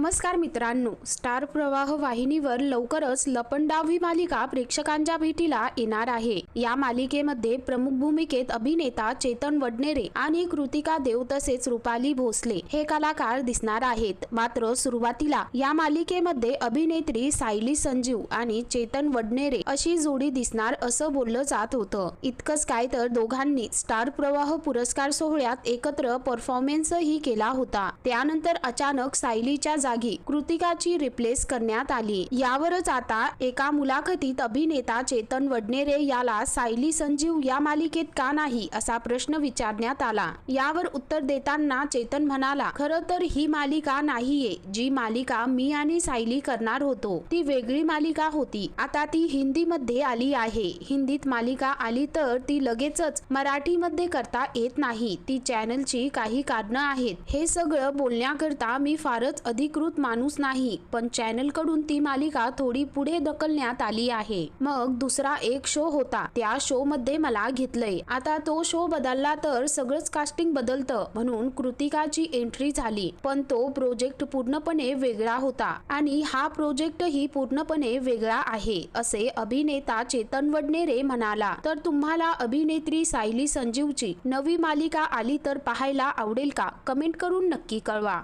नमस्कार मित्रांनो. स्टार प्रवाह वाहिनीवर लवकरच लपंडाव ही मालिका प्रेक्षकांच्या भेटीला येणार आहे. या मालिकेमध्ये प्रमुख भूमिकेत अभिनेता चेतन वडनेरे आणि कृतिका देव तसेच रुपाली भोसले हे कलाकार दिसणार आहेत. मात्र सुरुवातीला या मालिकेमध्ये अभिनेत्री सायली संजीव आणि चेतन वडनेरे अशी जोडी दिसणार असं बोललं जात होतं. इतकंच काय तर दोघांनी स्टार प्रवाह पुरस्कार सोहळ्यात एकत्र परफॉर्मन्सही केला होता. त्यानंतर अचानक सायलीच्या जागी कृतिकाची रिप्लेस करण्यात आली. यावरच आता एका मुलाखतीत अभिनेता चेतन वडनेरे याला सायली संजीव या मालिकेत का नाही असा प्रश्न विचारण्यात आला. यावर उत्तर देताना चेतन म्हणाला खरं तर ही मालिका नाहीये जी मालिका मी आणि सायली करणार होतो. ती वेगळी मालिका होती. आता ती हिंदीमध्ये आली आहे. हिंदीत मालिका आली तर ती लगेचच मराठीमध्ये करता येत नाही. ती चॅनलची काही कारणं आहेत. हे सगळं बोलण्याकरता मी फारच अधिक अधिकृत माणूस नाही पण चॅनलकडून ती मालिका थोडी पुढे ढकलण्यात आली आहे. मग दुसरा एक शो होता त्या शो मध्ये मला घेतलंय. आता तो शो बदलला तर सगळंच कास्टिंग बदलतं म्हणून कृतिकाची एंट्री झाली. पण तो प्रोजेक्ट पूर्णपणे वेगळा होता आणि हा प्रोजेक्ट ही पूर्णपणे वेगळा आहे असे अभिनेता चेतन वडनेरे म्हणाला. तर तुम्हाला अभिनेत्री सायली संजीवची नवी मालिका आली तर पाहायला आवडेल का? कमेंट करून नक्की कळवा.